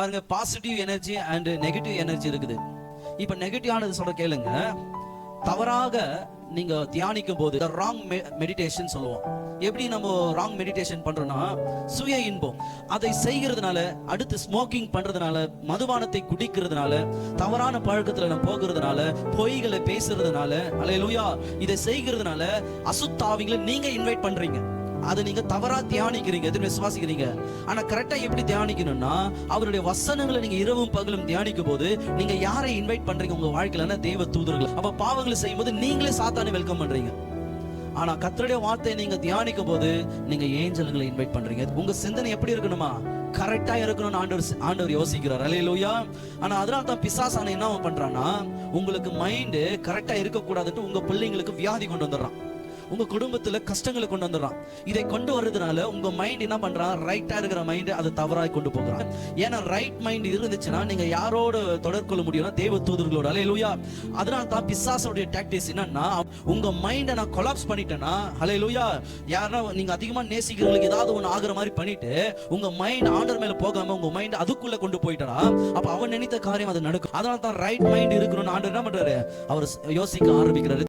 பாருங்க positive energy and negative energy இருக்குது. இப்ப நெகட்டிவ் ஆனது சொல்ற கேளுங்க. தவறாக நீங்க தியானிக்கும் போது ராங் மெடிடேஷன் சொல்லுவோம். எப்படி நம்ம ராங் மெடிடேஷன் பண்றோம்னா சுய இன்பம். அதை செய்கிறதுனால அடுத்து ஸ்மோக்கிங் பண்றதுனால மதுபானத்தை குடிக்கிறதுனால தவறான பழக்கத்துல நம்ம போகிறதுனால பொய்களை பேசுறதுனால அலையலூயா இதை செய்கிறதுனால அசுத்தாவிங்களை நீங்க இன்வைட் பண்றீங்க. அதை நீங்க தவறா தியானிக்கிறீங்க எதிர்ப்பு விசுவாசிக்கிறீங்க. ஆனா கரெக்டா எப்படி தியானிக்கணும்னா அவருடைய வசனங்களை நீங்க இரவும் பகலும் தியானிக்கும் போது நீங்க யாரை இன்வைட் பண்றீங்க? உங்க வாழ்க்கையில தெய்வ தூதர்கள்? அப்ப பாவங்களை செய்யும்போது நீங்களே சாத்தானு வெல்கம் பண்றீங்க. ஆனா கத்தருடைய வார்த்தையை நீங்க தியானிக்கும் போது நீங்க ஏஞ்சல்களை இன்வைட் பண்றீங்க. உங்க சிந்தனை எப்படி இருக்கணுமா? கரெக்டா இருக்கணும்னு ஆண்டவர் ஆண்டவர் யோசிக்கிறார். அல்லேலூயா ஆனா அதனால தான் பிசாசான என்ன பண்றான்னா உங்களுக்கு மைண்டு கரெக்டா இருக்க உங்க பிள்ளைங்களுக்கு வியாதி கொண்டு வந்துடுறான். உங்க குடும்பத்துல கஷ்டங்களை கொண்டு வந்துடுறான். இதை கொண்டு வர்றதுனால உங்க மைண்ட் என்ன பண்றான் ரைட்டா இருக்கிற மைண்ட் அதை தவறாய் கொண்டு போகிறான். ஏன்னா ரைட் மைண்ட் இருந்துச்சுன்னா நீங்க யாரோட தொடர்பு கொள்ள முடியும்னா தேவ தூதர்களோட. அலையலூயா அதனால தான் பிசாசோடைய டாக்டிக்ஸ் என்னன்னா உங்க மைண்டை நான் கொலாப்ஸ் பண்ணிட்டேன்னா அலையலூயா யாரா நீங்க அதிகமா நேசிக்கிறவங்களுக்கு ஏதாவது ஒன்று ஆகுற மாதிரி பண்ணிட்டு உங்க மைண்ட் ஆண்டர் மேல போகாம உங்க மைண்ட் அதுக்குள்ள கொண்டு போயிட்டா அப்ப அவன் நினைத்த காரியம் அது நடக்கும். அதனால தான் ரைட் மைண்ட் இருக்கணும்னு ஆண்டர் என்ன பண்றாரு? அவர் யோசிக்க ஆரம்பிக்கிறாரு.